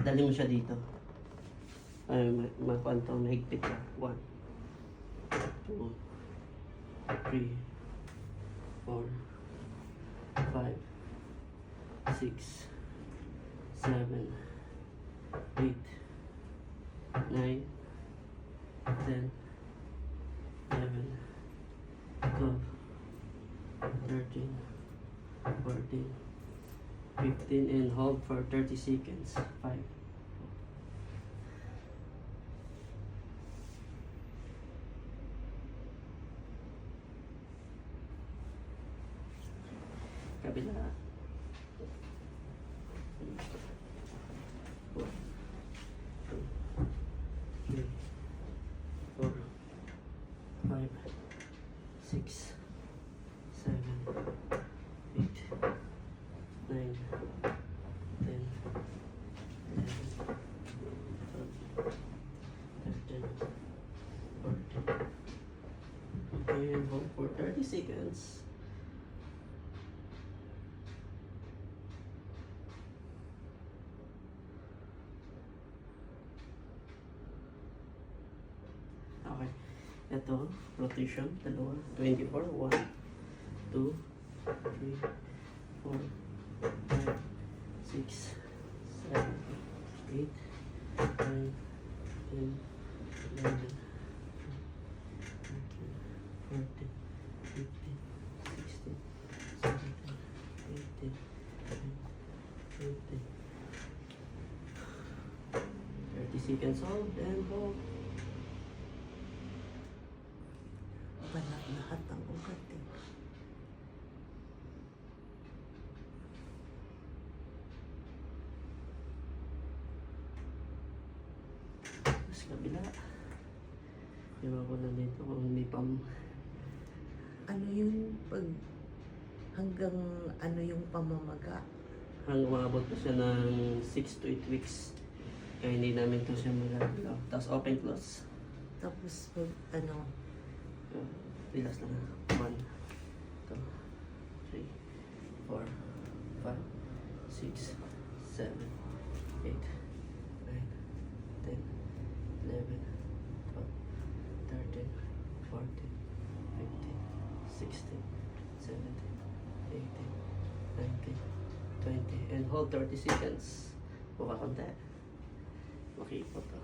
Dali mo siya dito. Ay, ma- makuha to, mahigpit ka. One, two, three, four, five, six, seven, eight, nine, ten, eleven, twelve, thirteen, fourteen, fifteen, and hold for 30 seconds. Five. Kabila. And hold for 30 seconds. Okay. Ito, rotation, dalawa. 24, 1, 2, 3, 4, 5, 6, 7, 8, 9, 10, 11, 13, 14, 15, 16, 17, 18, 19, 20. 30 seconds hold and hold. Wala lahat ng ugat eh. Tapos kabila. Ewan ko na dito kung may pam... Pag hanggang ano yung pamamaga? Hanggang umabot pa siya ng 6 to 8 weeks. Kaya hindi namin to siya magagawa. Tapos open close. Tapos pag ano, Uh, relax lang. 1, 2, 3, 4, 5, 6, 7, 8, 9, 10, 11, 12, 13, 14, 15, 16, and hold 30 seconds. Buka konti. Makipot to.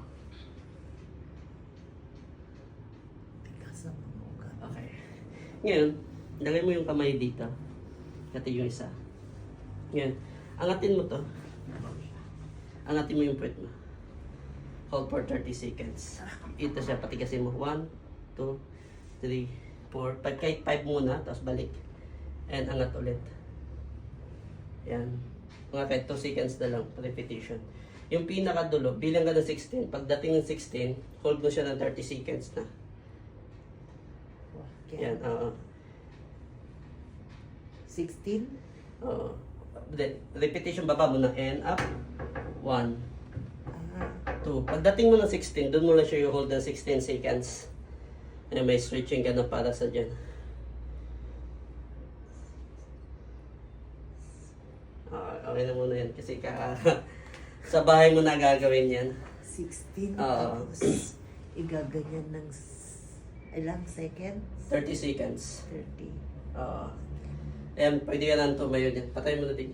tigas ang mga ugat. Okay. Ngayon, lagay mo yung kamay dito. Ito yung isa. Ngayon, angatin mo to. Angatin mo yung puwet mo. Hold for 30 seconds. Ito siya, patigasin mo. 1, 2, 3, 4, 5. Kahit 5 muna, tapos balik. And angat ulit. Yan. Mga kahit 2 seconds na lang, repetition. Yung pinakadulo, bilang ka ng 16. Pagdating ng 16, hold mo siya ng 30 seconds na. Yan, oo. 16? Oo. Then, repetition baba mo ng N up. 1, Ah, 2. Pagdating mo ng 16, doon mo lang siya yung hold ng 16 seconds. Ay, may stretching ka na para sa dyan. Okay na muna yan kasi ka sa bahay mo na gagawin yan. 16 Oo. tapos igaganyan ng s- ilang second? 30 seconds. 30. Oo. Ayan, pwede ka na tumayo dyan. Patay mo na din.